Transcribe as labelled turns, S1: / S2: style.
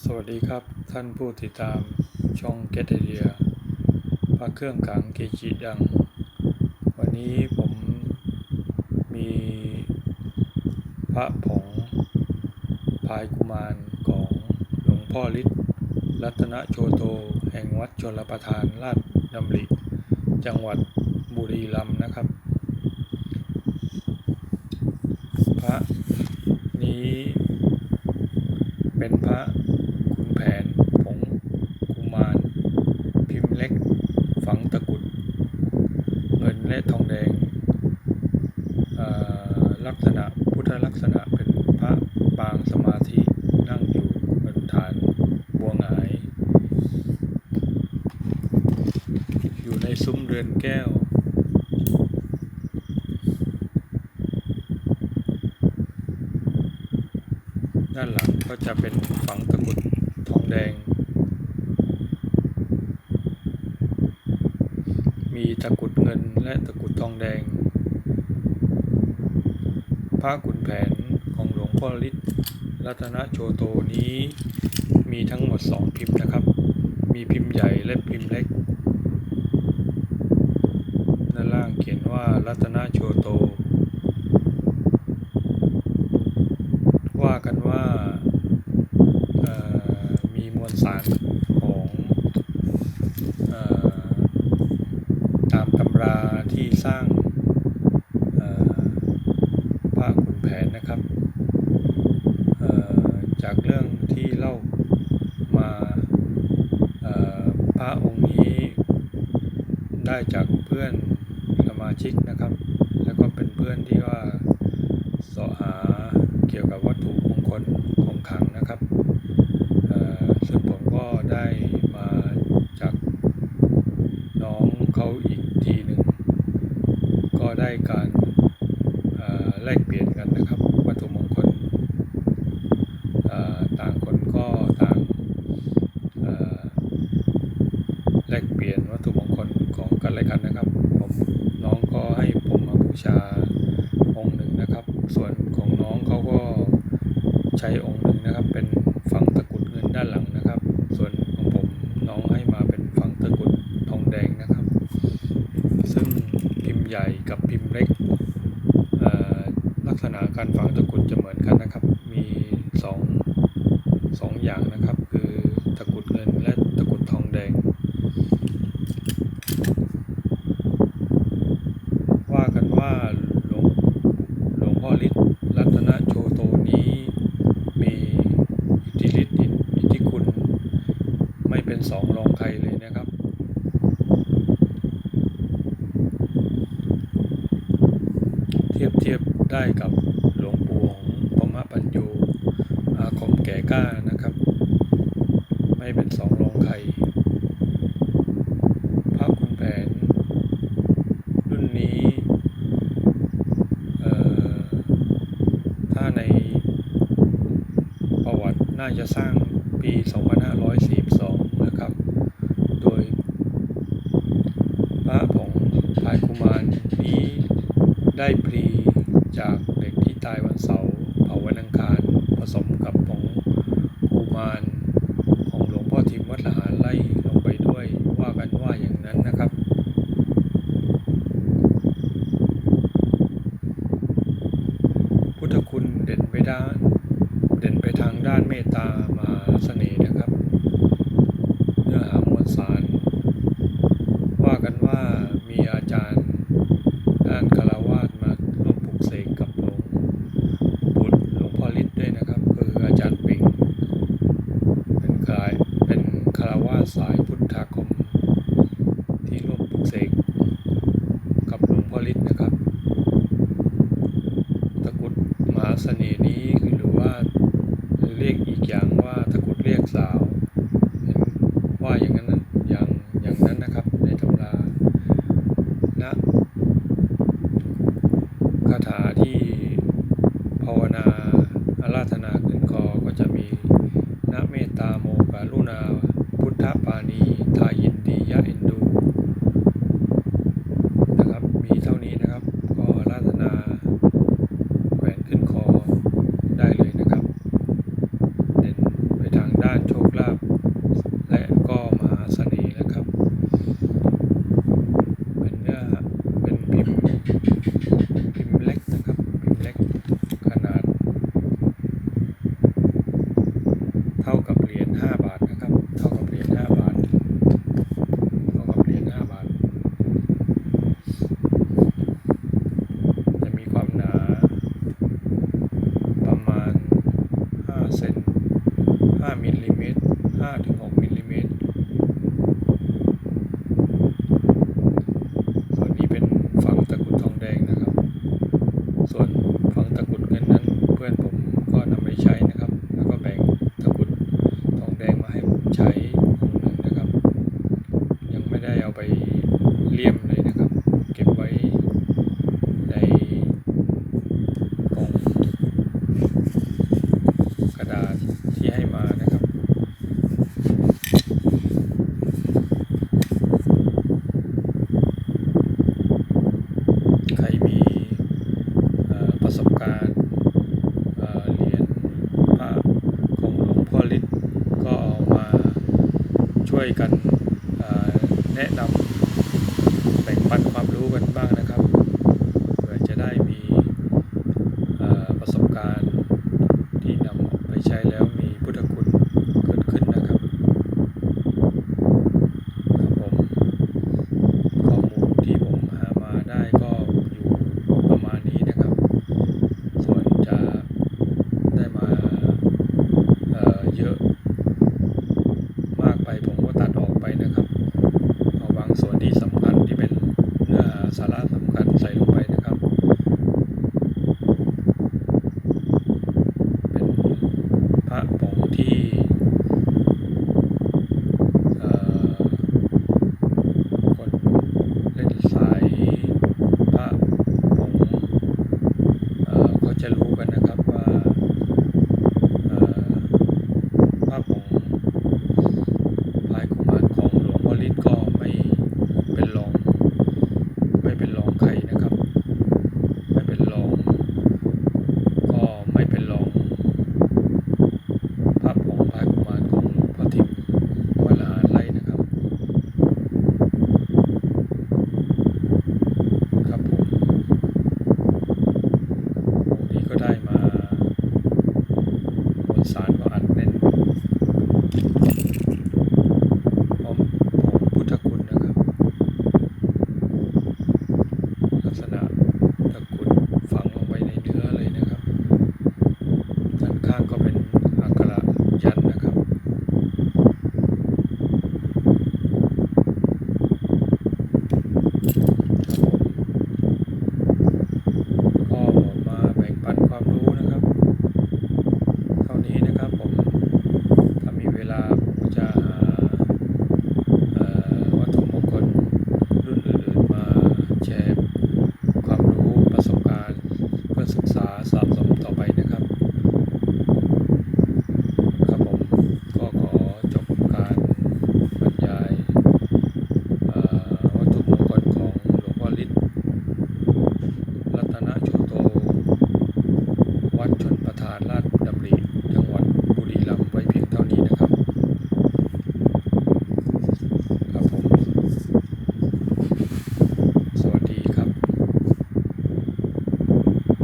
S1: สวัสดีครับท่านผู้ติดตามช่อง Get Idea พระเครื่องขังเกจิดัง วันนี้ผมมีพระผงพายกุมารของหลวงพ่อฤทธิ์รัตนโชโต แห่งวัดชลประทานราชดำริ จังหวัดบุรีรัมย์นะครับ พระนี้พระขุนแผนผงกุมาร พิมพ์เล็ก ฝังตะกุดเงินและทองแดงลักษณะพุทธลักษณะเป็นพระปางสมาธินั่งอยู่บนฐานบัวหงาย อยู่ในซุ้มเรือนแก้ว ด้านหลังก็จะเป็นฝังตะกุดทองแดง มีตะกุดเงินและตะกุดทองแดง พระขุนแผนของหลวงพ่อฤทธิ์รัตนโชโตนี้มีทั้งหมดสองพิมพ์นะครับ มีพิมพ์ใหญ่และพิมพ์เล็ก ด้านล่างเขียนว่ารัตนโชโต ว่ากันว่าเอ่อมีมวลสารของเออตามตำราที่ สร้างพระขุนแผนนะครับ จากเรื่องที่เล่ามาพระองค์นี้ได้จากเพื่อนสมาชิกนะครับ แล้วก็เป็นเพื่อนที่ว่าเสาะหาเกี่ยวกับวัตถุมงคลของขลังนะครับเอ่อซึ่งผมก็ได้มาจากน้องเขาอีกทีหนึ่ง ก็ได้การเอ่อแลกเปลี่ยนกันนะครับ วัตถุมงคลเอ่อต่างคนก็ต่างเอ่อแลกเปลี่ยนวัตถุมงคลของกันและกันนะครับ ผมน้องก็ให้ผมมาบูชาองค์หนึ่งนะครับ ส่วนของน้องเขาก็ ใช้องค์หนึ่งนะครับ เป็นฝังตะกุดเงินด้านหลังนะครับ ส่วนของผมน้องให้มาเป็นฝังตะกุดทองแดงนะครับ ซึ่งพิมพ์ใหญ่กับพิมพ์เล็กลักษณะการฝังตะกรุดจะเหมือนกันนะครับ มีสองสองอย่างนะครับ คือตะกรุดเงินและตะกรุดทองแดง ว่ากันว่าหลวงหลวงพ่อฤทธิ์รัตนโชโตนี้มีอิทธิฤทธิ์อิทธิคุณ ไม่เป็นสองรองใครเลยนะครับ เทียบเทียบได้กับหลวงปู่ของพมะปัญโยอาคมแก่กล้านะครับ ไม่เป็นสองรองใครพระคุณแผน รุ่นนี้ถ้าในประวัติน่าจะสร้างปี 2542 นะครับ โดยพระผงพายกุมารนี้ ได้พลีจากเด็กที่ตายวันเสาร์เผาวันอังคาร ผสมกับผงกุมารของหลวงพ่อทิมวัดละหารไล่ลงไปด้วยว่ากันว่าอย่างนั้นนะครับ พุทธคุณเด่นไปด้าน เด่นไปทางด้านเมตตามหาเสน่ห์นะครับ เนื้อหามวลสาร ว่ากันว่ามีอาจารย์ด้านคารวาสมาร่วมปลุกเสกกับหลวงปู่หลวงพ่อฤทธิ์ด้วยนะครับคืออาจารย์ปิง เป็นคายเป็นคารวาสสายพุทธาคม ที่ร่วมปลุกเสกกับหลวงพ่อฤทธิ์นะครับ ตะกรุดมหาเสน่ห์นี้คือหรือว่าหรือเรียกอีกอย่างว่าตะกรุดเรียกสาวเห็นว่าอย่างนั้นนะอย่างอย่างนั้นนะครับในตำรานะคาถาที่ภาวนาอาราธนาขึ้นคอก็จะมีนะเม ตาโมกาลุนา พุทธปานี ทายินดียะอินดู ระผงที่